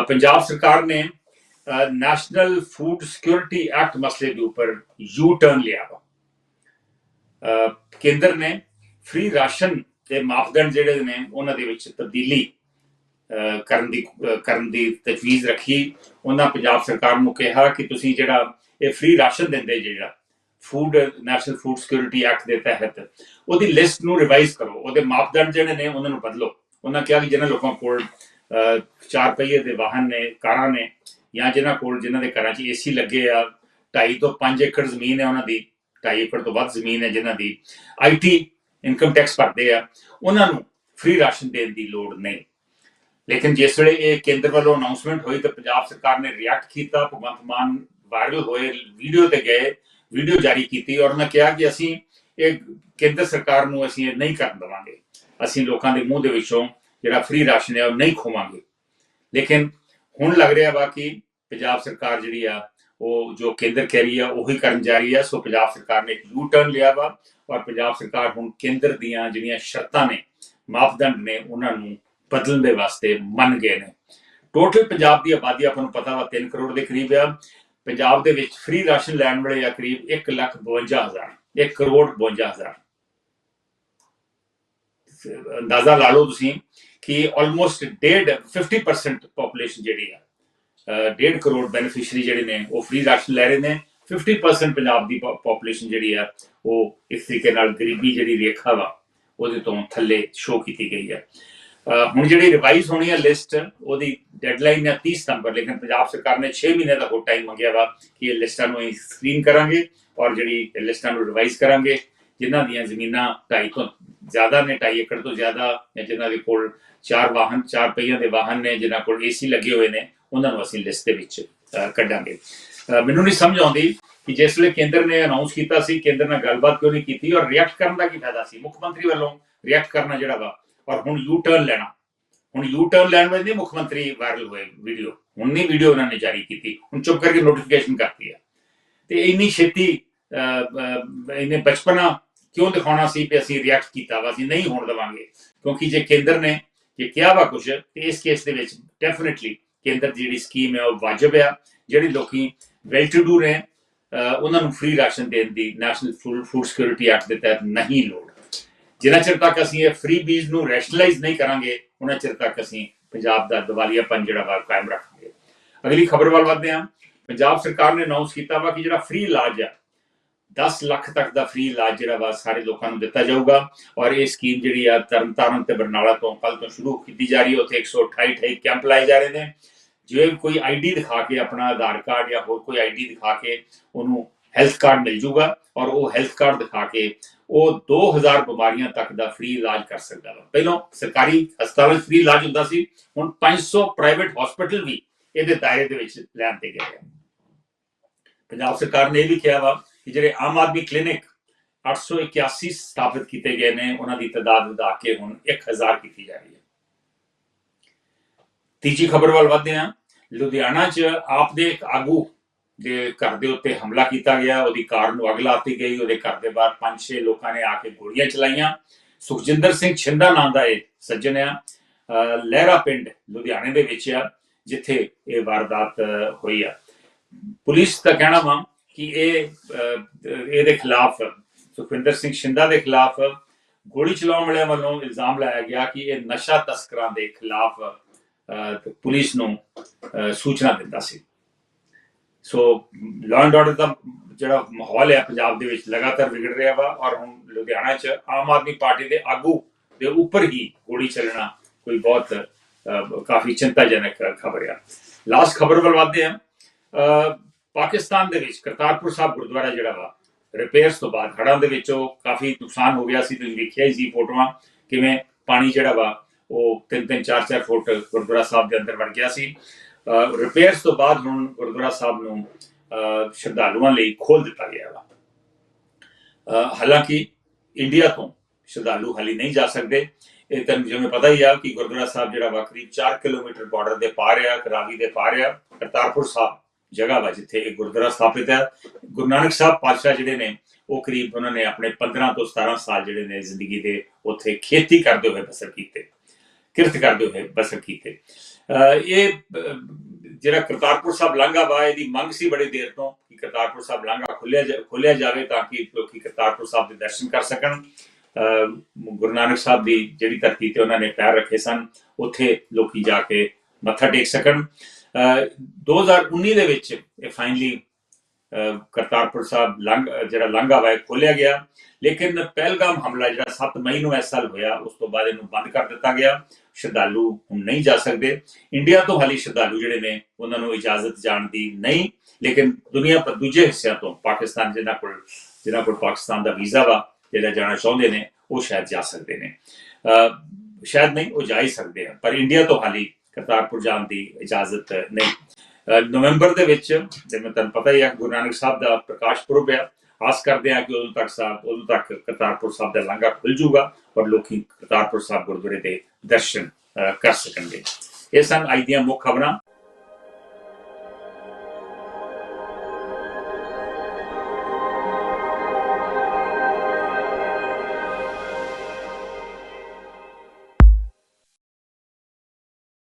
ਅ, ਪੰਜਾਬ ਸਰਕਾਰ ਨੇ national food security act ਮਸਲੇ ਦੇ ਉੱਪਰ ਯੂ ਟਰਨ ਵਾ। ਕੇਂਦਰ ਨੇ ਫ੍ਰੀ ਰਾਸ਼ਨ ਦੇ ਮਾਪਦੰਡ ਜਿਹੜੇ ਨੇ ਉਹਨਾਂ ਦੇ ਵਿੱਚ ਤਬਦੀਲੀ ਕਰਨ ਦੀ ਕਰਨ ਦੀ ਤਜਵੀਜ਼ ਰੱਖੀ। ਉਹਨਾਂ ਪੰਜਾਬ ਸਰਕਾਰ ਨੂੰ ਕਿਹਾ ਕਿ ਤੁਸੀਂ ਜਿਹੜਾ ਇਹ ਫ੍ਰੀ ਰਾਸ਼ਨ ਦਿੰਦੇ ਜਿਹੜਾ food national food security act ਦੇ ਤਹਿਤ ਉਹਦੀ ਲਿਸਟ ਨੂੰ ਰਿਵਾਈਜ਼ ਕਰੋ। ਉਹਦੇ ਮਾਪਦੰਡ ਜਿਹੜੇ ਨੇ ਉਹਨਾਂ ਨੂੰ ਬਦਲੋ। ਉਹਨਾਂ ਕਿਹਾ ਕਿ ਜਿਹਨਾਂ ਲੋਕਾਂ ਕੋਲ ਚਾਰ ਪਹੀਏ ਦੇ ਵਾਹਨ ਨੇ, ਕਾਰਾਂ ਨੇ ਜਾਂ ਜਿਨ੍ਹਾਂ ਕੋਲ ਜਿਨ੍ਹਾਂ ਦੇ ਘਰਾਂ 'ਚ ਏਸੀ ਲੱਗੇ ਆ 2.5 ਤੋਂ 5 ਏਕੜ ਜ਼ਮੀਨ ਹੈ ਉਹਨਾਂ ਦੀ 2.5 ਏਕੜ ਤੋਂ ਵੱਧ ਜ਼ਮੀਨ ਹੈ ਜਿਨ੍ਹਾਂ ਦੀ ਆਈਟੀ ਇਨਕਮ ਟੈਕਸ ਭਰਦੇ ਆ, ਉਹਨਾਂ ਨੂੰ ਫ੍ਰੀ ਰਾਸ਼ਨ ਦੇਣ ਦੀ ਲੋੜ ਨਹੀਂ। ਲੇਕਿਨ ਜਿਸ ਵੇਲੇ ਇਹ ਕੇਂਦਰ ਵੱਲੋਂ ਅਨਾਉਂਸਮੈਂਟ ਹੋਈ ਤਾਂ ਪੰਜਾਬ ਸਰਕਾਰ ਨੇ ਰਿਐਕਟ ਕੀਤਾ, ਭਗਵੰਤ ਮਾਨ ਵਾਇਰਲ ਹੋਏ ਵੀਡੀਓ ਤੇ ਗਏ ਵੀਡੀਓ ਜਾਰੀ ਕੀਤੀ ਔਰ ਉਹਨਾਂ ਕਿਹਾ ਕਿ ਅਸੀਂ ਇਹ ਕੇਂਦਰ ਸਰਕਾਰ ਨੂੰ ਅਸੀਂ ਇਹ ਨਹੀਂ ਕਰਨ ਦੇਵਾਂਗੇ। ਅਸੀਂ ਲੋਕਾਂ ਦੇ ਮੂੰਹ ਦੇ ਵਿੱਚੋਂ ਜਿਹੜਾ ਫ੍ਰੀ ਰਾਸ਼ਨ ਹੈ ਉਹ ਨਹੀਂ ਖੋਵਾਂਗੇ। ਲੇਕਿਨ ਹੁਣ ਲੱਗ ਰਿਹਾ ਵਾ ਕਿ ਪੰਜਾਬ ਸਰਕਾਰ ਜਿਹੜੀ ਆ, ਉਹ ਜੋ ਕੇਂਦਰ ਕਹਿ ਰਹੀ ਆ, ਉਹੀ ਕਰਨ ਜਾ ਰਹੀ ਆ। ਸੋ ਪੰਜਾਬ ਸਰਕਾਰ ਨੇ ਇੱਕ ਯੂ ਟਰਨ ਲਿਆ ਵਾ ਔਰ ਪੰਜਾਬ ਸਰਕਾਰ ਹੁਣ ਕੇਂਦਰ ਦੀਆਂ ਜਿਹੜੀਆਂ ਸ਼ਰਤਾਂ ਨੇ, ਮਾਪਦੰਡ ਨੇ, ਉਹਨਾਂ ਨੂੰ ਬਦਲਣ ਦੇ ਵਾਸਤੇ ਮੰਨ ਗਏ ਨੇ। ਟੋਟਲ ਪੰਜਾਬ ਦੀ ਆਬਾਦੀ ਆਪਾਂ ਨੂੰ ਪਤਾ ਵਾ 3 ਕਰੋੜ ਦੇ ਕਰੀਬ ਆ। ਪੰਜਾਬ ਦੇ ਵਿੱਚ ਫ੍ਰੀ ਰਾਸ਼ਨ ਲੈਣ ਵਾਲੇ ਆ ਕਰੀਬ 1 ਲੱਖ 52 ਹਜ਼ਾਰ 1 ਕਰੋੜ 52 ਹਜ਼ਾਰ। ਅੰਦਾਜ਼ਾ ਲਾ ਲਓ ਤੁਸੀਂ ਕਿ ਆਲਮੋਸਟ ਡੇਢ 50% ਪੋਪੂਲੇਸ਼ਨ ਜਿਹੜੀ ਆ, ਅਹ ਡੇਢ ਕਰੋੜ ਬੈਨੀਫੀਸ਼ੀਅਰੀ ਜਿਹੜੇ ਨੇ, ਉਹ ਫ੍ਰੀ ਰਾਸ਼ਨ ਲੈ ਰਹੇ ਨੇ। 50% ਪੰਜਾਬ ਦੀ ਪੋਪੂਲੇਸ਼ਨ ਜਿਹੜੀ ਆ, ਉਹ ਇਸ ਤਰੀਕੇ ਨਾਲ ਗਰੀਬੀ ਜਿਹੜੀ ਰੇਖਾ ਵਾ, ਉਹਦੇ ਤੋਂ ਥੱਲੇ ਸ਼ੋ ਕੀਤੀ ਗਈ ਹੈ ਹੁਣ ਜਿਹੜੀ ਰਿਵਾਈਜ਼ ਹੋਣੀ ਆ ਲਿਸਟ ਉਹਦੀ ਡੈਡਲਾਈਨ ਹੈ 30 ਸਤੰਬਰ, ਲੇਕਿਨ ਪੰਜਾਬ ਸਰਕਾਰ ਨੇ 6 ਮਹੀਨੇ ਦਾ ਹੋਰ ਟਾਈਮ ਮੰਗਿਆ ਵਾ ਕਿ ਇਹ ਲਿਸਟਾਂ ਨੂੰ ਅਸੀਂ ਸਕਰੀਨ ਕਰਾਂਗੇ ਔਰ ਜਿਹੜੀ ਲਿਸਟਾਂ ਨੂੰ ਰਿਵਾਈਜ਼ ਕਰਾਂਗੇ, ਜਿਨ੍ਹਾਂ ਦੀਆਂ ਜ਼ਮੀਨਾਂ 2.5 ਤੋਂ ਜ਼ਿਆਦਾ ਨੇ 2.5 ਏਕੜ ਤੋਂ ਜ਼ਿਆਦਾ ਜਿਨ੍ਹਾਂ ਦੇ ਕੋਲ ਚਾਰ ਵਾਹਨ ਚਾਰ ਪਹੀਆਂ ਦੇ ਵਾਹਨ ਨੇ ਜਿਨ੍ਹਾਂ ਕੋਲ ਏਸੀ ਲੱਗੇ ਹੋਏ ਨੇ ਉਹਨਾਂ ਨੂੰ ਅਸੀਂ ਲਿਸਟ ਦੇ ਵਿੱਚ ਕੱਢਾਂਗੇ। ਮੈਨੂੰ ਨਹੀਂ ਸਮਝ ਆਉਂਦੀ ਕਿ ਜਿਸ ਵੇਲੇ ਕੇਂਦਰ ਨੇ ਅਨਾਉਂਸ ਕੀਤਾ ਸੀ ਕੇਂਦਰ ਨਾਲ ਗੱਲਬਾਤ ਕਿਉਂ ਨਹੀਂ ਕੀਤੀ ਔਰ ਰਿਐਕਟ ਕਰਨ ਦਾ ਕੀ ਫਾਇਦਾ ਸੀ? ਮੁੱਖ ਮੰਤਰੀ ਵੱਲੋਂ ਰਿਐਕਟ ਕਰਨਾ ਜਿਹੜਾ ਵਾ ਔਰ ਹੁਣ ਯੂ ਟਰਨ ਲੈਣਾ। ਹੁਣ ਯੂ ਟਰਨ ਲੈਣ ਵੇਲੇ ਮੁੱਖ ਮੰਤਰੀ ਵਾਇਰਲ ਹੋਏ ਵੀਡੀਓ ਹੁਣ ਨਹੀਂ ਵੀਡੀਓ ਉਹਨਾਂ ਨੇ ਜਾਰੀ ਕੀਤੀ। ਹੁਣ ਚੁੱਪ ਕਰਕੇ ਨੋਟੀਫਿਕੇਸ਼ਨ ਕਰਤੀ ਹੈ ਤੇ ਇੰਨੀ ਛੇਤੀ ਅਹ, ਇਹਨੇ ਬਚਪਨਾ ਕਿਉਂ ਦਿਖਾਉਣਾ ਸੀ ਵੀ ਅਸੀਂ ਰਿਐਕਟ ਕੀਤਾ ਵਾ, ਅਸੀਂ ਨਹੀਂ ਹੋਣ ਦੇਵਾਂਗੇ? ਕਿਉਂਕਿ ਜੇ ਕੇਂਦਰ ਨੇ ਜੇ ਕਿਹਾ ਵਾ ਕੁਝ ਤੇ ਇਸ ਕੇਸ ਦੇ ਵਿੱਚ ਡੈਫੀਨਿਟਲੀ ਕੇਂਦਰ ਦੀ ਜਿਹੜੀ ਸਕੀਮ ਹੈ ਉਹ ਵਾਜਬ ਆ। ਜਿਹੜੀ ਲੋਕੀ ਵੈਲ ਟੂ ਡੂ ਨੇ ਉਹਨਾਂ ਨੂੰ ਫ੍ਰੀ ਰਾਸ਼ਨ ਦੇਣ ਦੀ ਨੈਸ਼ਨਲ ਫੂਡ ਸਿਕਿਉਰਿਟੀ ਐਕਟ ਦੇ ਤਹਿਤ ਨਹੀਂ ਲੋੜ। ਜਿੰਨਾ ਚਿਰ ਤੱਕ ਅਸੀਂ ਇਹ ਫ੍ਰੀ ਬੀਜ਼ ਨੂੰ ਰੈਸ਼ਨਲਾਈਜ਼ ਨਹੀਂ ਕਰਾਂਗੇ, ਉਹਨਾਂ ਚਿਰ ਤੱਕ ਅਸੀਂ ਪੰਜਾਬ ਦਾ ਦਿਵਾਲੀਆਪਨ ਜਿਹੜਾ ਵਾ ਕਾਇਮ ਰੱਖਾਂਗੇ। ਅਗਲੀ ਖਬਰ ਵੱਲ ਵਧਦੇ ਹਾਂ। ਪੰਜਾਬ ਸਰਕਾਰ ਨੇ ਅਨਾਉਂਸ ਕੀਤਾ ਵਾ ਕਿ ਜਿਹੜਾ ਫ੍ਰੀ ਇਲਾਜ ਆ 10 ਲੱਖ ਤੱਕ ਦਾ ਫ੍ਰੀ ਇਲਾਜ ਜਿਹੜਾ ਵਾ ਸਾਰੇ ਲੋਕਾਂ ਨੂੰ ਦਿੱਤਾ ਜਾਊਗਾ ਔਰ ਇਹ ਸਕੀਮ ਜਿਹੜੀ ਆ ਤਰਨਤਾਰਨ ਤੇ ਬਰਨਾਲਾ ਤੋਂ ਕੱਲ ਤੋਂ ਸ਼ੁਰੂ ਕੀਤੀ ਜਾ ਰਹੀ ਹੈ, ਉੱਥੇ 128 28 ਕੈਂਪ ਲਾਏ ਜਾ ਰਹੇ ਨੇ। ਜੇ ਕੋਈ ਆਈਡੀ ਦਿਖਾ ਕੇ ਆਪਣਾ ਆਧਾਰ ਕਾਰਡ ਜਾਂ ਹੋਰ ਕੋਈ ਆਈਡੀ ਦਿਖਾ ਕੇ ਉਹਨੂੰ ਹੈਲਥ ਕਾਰਡ ਮਿਲ ਜੂਗਾ ਔਰ ਉਹ ਹੈਲਥ ਕਾਰਡ ਦਿਖਾ ਕੇ ਉਹ 2000 ਬਿਮਾਰੀਆਂ ਤੱਕ ਦਾ ਫ੍ਰੀ ਇਲਾਜ ਕਰ ਸਕਦਾ ਵਾ। ਪਹਿਲਾਂ ਸਰਕਾਰੀ ਹਸਪਤਾਲਾਂ 'ਚ ਫ੍ਰੀ ਇਲਾਜ ਹੁੰਦਾ ਸੀ, ਹੁਣ 500 ਪ੍ਰਾਈਵੇਟ ਹਸਪੀਟਲ ਵੀ ਇਹਦੇ ਦਾਇਰੇ ਦੇ ਵਿੱਚ ਲੈਣ ਤੇ ਗਏ ਆ। ਪੰਜਾਬ ਸਰਕਾਰ ਨੇ ਇਹ ਵੀ ਕਿਹਾ ਵਾ ਕਿ ਜਿਹੜੇ ਆਮ ਆਦਮੀ ਕਲੀਨਿਕ 881 ਸਥਾਪਿਤ ਕੀਤੇ ਗਏ ਨੇ, ਉਹਨਾਂ ਦੀ ਤਾਦਾਦ ਵਧਾ ਕੇ ਹੁਣ 1000 ਕੀਤੀ ਜਾ ਰਹੀ ਹੈ। ਤੀਜੀ ਖਬਰ ਵੱਲ ਵਧਦੇ ਹਾਂ। ਲੁਧਿਆਣਾ 'ਚ ਆਪ ਦੇ ਇੱਕ ਆਗੂ ਦੇ ਘਰ ਦੇ ਉੱਤੇ ਹਮਲਾ ਕੀਤਾ ਗਿਆ। ਉਹਦੀ ਕਾਰ ਨੂੰ ਅੱਗ ਲਾਤੀ ਗਈ। ਉਹਦੇ ਘਰ ਦੇ ਬਾਹਰ ਪੰਜ ਛੇ ਲੋਕਾਂ ਨੇ ਆ ਕੇ ਗੋਲੀਆਂ ਚਲਾਈਆਂ। ਸੁਖਜਿੰਦਰ ਸਿੰਘ ਛਿੰਦਾ ਨਾਂ ਦਾ ਇਹ ਸੱਜਣ ਆ। ਲਹਿਰਾ ਪਿੰਡ ਲੁਧਿਆਣੇ ਦੇ ਵਿੱਚ ਆ, ਜਿੱਥੇ ਇਹ ਵਾਰਦਾਤ ਹੋਈ ਆ। ਪੁਲਿਸ ਦਾ ਕਹਿਣਾ ਵਾ ਕਿ ਇਹ ਇਹਦੇ ਖਿਲਾਫ ਸੁਖਵਿੰਦਰ ਸਿੰਘ ਸ਼ਿੰਦਾ ਦੇ ਖਿਲਾਫ ਗੋਲੀ ਚਲਾਉਣ ਵਾਲਿਆਂ ਵੱਲੋਂ ਇਲਜ਼ਾਮ ਲਾਇਆ ਗਿਆ ਕਿ ਇਹ ਨਸ਼ਾ ਤਸਕਰਾਂ ਦੇ ਖਿਲਾਫ ਅਹ, ਪੁਲਿਸ ਨੂੰ ਅਹ, ਸੂਚਨਾ ਦਿੰਦਾ ਸੀ। ਸੋ ਲਾਅ ਐਂਡ ਆਰਡਰ ਦਾ ਜਿਹੜਾ ਮਾਹੌਲ ਹੈ ਪੰਜਾਬ ਦੇ ਵਿੱਚ ਲਗਾਤਾਰ ਵਿਗੜ ਰਿਹਾ ਵਾ ਔਰ ਹੁਣ ਲੁਧਿਆਣਾ 'ਚ ਆਮ ਆਦਮੀ ਪਾਰਟੀ ਦੇ ਆਗੂ ਦੇ ਉੱਪਰ ਹੀ ਗੋਲੀ ਚੱਲਣਾ ਕੋਈ ਬਹੁਤ ਕਾਫੀ ਚਿੰਤਾਜਨਕ ਖਬਰ ਆ। ਲਾਸਟ ਖਬਰ ਵੱਲ ਵਧਦੇ ਹਾਂ। ਅਹ, ਪਾਕਿਸਤਾਨ ਦੇ ਵਿੱਚ ਕਰਤਾਰਪੁਰ ਸਾਹਿਬ ਗੁਰਦੁਆਰਾ ਜਿਹੜਾ ਵਾ ਰਿਪੇਅਰਸ ਤੋਂ ਬਾਅਦ ਹੜ੍ਹਾਂ ਦੇ ਵਿੱਚ ਉਹ ਕਾਫੀ ਨੁਕਸਾਨ ਹੋ ਗਿਆ ਸੀ ਤੁਸੀਂ ਵੇਖਿਆ ਹੀ ਸੀ ਫੋਟੋਆਂ ਕਿਵੇਂ ਪਾਣੀ ਜਿਹੜਾ ਵਾ ਉਹ 3-3 4-4 ਫੁੱਟ ਗੁਰਦੁਆਰਾ ਸਾਹਿਬ ਦੇ ਅੰਦਰ ਵੜ ਗਿਆ ਸੀ। ਰਿਪੇਅਰਸ ਤੋਂ ਬਾਅਦ ਹੁਣ ਗੁਰਦੁਆਰਾ ਸਾਹਿਬ ਨੂੰ ਅਹ, ਸ਼ਰਧਾਲੂਆਂ ਲਈ ਖੋਲ ਦਿੱਤਾ ਗਿਆ ਵਾ। ਅਹ, ਹਾਲਾਂਕਿ ਇੰਡੀਆ ਤੋਂ ਸ਼ਰਧਾਲੂ ਹਾਲੇ ਨਹੀਂ ਜਾ ਸਕਦੇ। ਇਹ ਤਾਂ ਜਿਵੇਂ ਪਤਾ ਹੀ ਆ ਕਿ ਗੁਰਦੁਆਰਾ ਸਾਹਿਬ ਜਿਹੜਾ ਵਾ ਕਰੀਬ 4 ਕਿਲੋਮੀਟਰ ਬਾਰਡਰ ਦੇ ਪਾਰ ਆ ਕਰਾਵੀ ਦੇ ਪਾਰ ਆ ਕਰਤਾਰਪੁਰ ਸਾਹਿਬ। ਜਗ੍ਹਾ ਵਾ ਜਿੱਥੇ ਇਹ ਗੁਰਦੁਆਰਾ ਸਥਾਪਿਤ ਹੈ। ਗੁਰੂ ਨਾਨਕ ਸਾਹਿਬ ਪਾਤਸ਼ਾਹ ਜਿਹੜੇ ਨੇ ਉਹ ਕਰੀਬ ਉਹਨਾਂ ਨੇ ਆਪਣੇ 15 ਤੋਂ 17 ਸਾਲ ਜਿਹੜੇ ਨੇ ਜ਼ਿੰਦਗੀ ਦੇ ਉੱਥੇ ਖੇਤੀ ਕਰਦੇ ਹੋਏ ਬਸਰ ਕੀਤੇ ਕਿਰਤ ਕਰਦੇ ਹੋਏ ਬਸਰ ਕੀਤੇ। ਇਹ ਜਿਹੜਾ ਕਰਤਾਰਪੁਰ ਸਾਹਿਬ ਲਾਂਘਾ ਵਾ ਇਹਦੀ ਮੰਗ ਸੀ ਬੜੀ ਦੇਰ ਤੋਂ ਕਿ ਕਰਤਾਰਪੁਰ ਸਾਹਿਬ ਲਾਂਘਾ ਖੁੱਲਿਆ ਜਾ- ਖੋਲ੍ਹਿਆ ਜਾਵੇ ਤਾਂ ਕਿ ਲੋਕੀ ਕਰਤਾਰਪੁਰ ਸਾਹਿਬ ਦੇ ਦਰਸ਼ਨ ਕਰ ਸਕਣ। ਅਹ, ਗੁਰੂ ਨਾਨਕ ਸਾਹਿਬ ਦੀ ਜਿਹੜੀ ਧਰਤੀ ਤੇ ਉਹਨਾਂ ਨੇ ਪੈਰ ਰੱਖੇ ਸਨ ਉੱਥੇ ਲੋਕੀ ਜਾ ਕੇ ਮੱਥਾ ਟੇਕ ਸਕਣ। 2019 ਦੇ ਵਿੱਚ ਇਹ ਫਾਈਨਲੀ ਕਰਤਾਰਪੁਰ ਸਾਹਿਬ ਲੰਘ, ਜਿਹੜਾ ਲਾਂਘਾ ਵਾ ਖੋਲਿਆ ਗਿਆ। ਲੇਕਿਨ ਪਹਿਲਗਾਮ ਹਮਲਾ ਜਿਹੜਾ 7 ਮਈ ਨੂੰ ਇਸ ਸਾਲ ਹੋਇਆ, ਉਸ ਤੋਂ ਬਾਅਦ ਇਹਨੂੰ ਬੰਦ ਕਰ ਦਿੱਤਾ ਗਿਆ। ਸ਼ਰਧਾਲੂ ਹੁਣ ਨਹੀਂ ਜਾ ਸਕਦੇ। ਇੰਡੀਆ ਤੋਂ ਹਾਲੀ ਸ਼ਰਧਾਲੂ ਜਿਹੜੇ ਨੇ, ਉਹਨਾਂ ਨੂੰ ਇਜਾਜ਼ਤ ਜਾਣ ਦੀ ਨਹੀਂ। ਲੇਕਿਨ ਦੁਨੀਆ ਪਰ ਦੂਜੇ ਹਿੱਸਿਆਂ ਤੋਂ ਪਾਕਿਸਤਾਨ ਜਿਹਨਾਂ ਕੋਲ ਜਿਹਨਾਂ ਕੋਲ ਪਾਕਿਸਤਾਨ ਦਾ ਵੀਜ਼ਾ ਵਾ, ਜਿਹੜਾ ਜਾਣਾ ਚਾਹੁੰਦੇ ਨੇ, ਉਹ ਸ਼ਾਇਦ ਜਾ ਸਕਦੇ ਨੇ। ਅਹ ਸ਼ਾਇਦ ਨਹੀਂ, ਉਹ ਜਾ ਹੀ ਸਕਦੇ ਆ ਪਰ ਇੰਡੀਆ ਤੋਂ ਹਾਲੀ ਕਰਤਾਰਪੁਰ ਜਾਣ ਦੀ ਇਜਾਜ਼ਤ ਨਹੀਂ। ਨਵੰਬਰ ਦੇ ਵਿੱਚ, ਜਿਵੇਂ ਤੁਹਾਨੂੰ ਪਤਾ ਹੀ ਹੈ ਗੁਰੂ ਨਾਨਕ ਸਾਹਿਬ ਦਾ ਪ੍ਰਕਾਸ਼ ਪੁਰਬ ਹੈ ਆਸ ਕਰਦੇ ਹਾਂ ਕਿ ਉਦੋਂ ਤੱਕ ਸਾਹਿਬ ਉਦੋਂ ਤੱਕ ਕਰਤਾਰਪੁਰ ਸਾਹਿਬ ਦਾ ਲਾਂਘਾ ਖੁੱਲ ਜੂਗਾ ਔਰ ਲੋਕੀ ਕਰਤਾਰਪੁਰ ਸਾਹਿਬ ਗੁਰਦੁਆਰੇ ਦੇ ਦਰਸ਼ਨ ਕਰ ਸਕਣਗੇ। ਇਹ ਸਨ ਅੱਜ ਦੀਆਂ ਮੁੱਖ ਖਬਰਾਂ।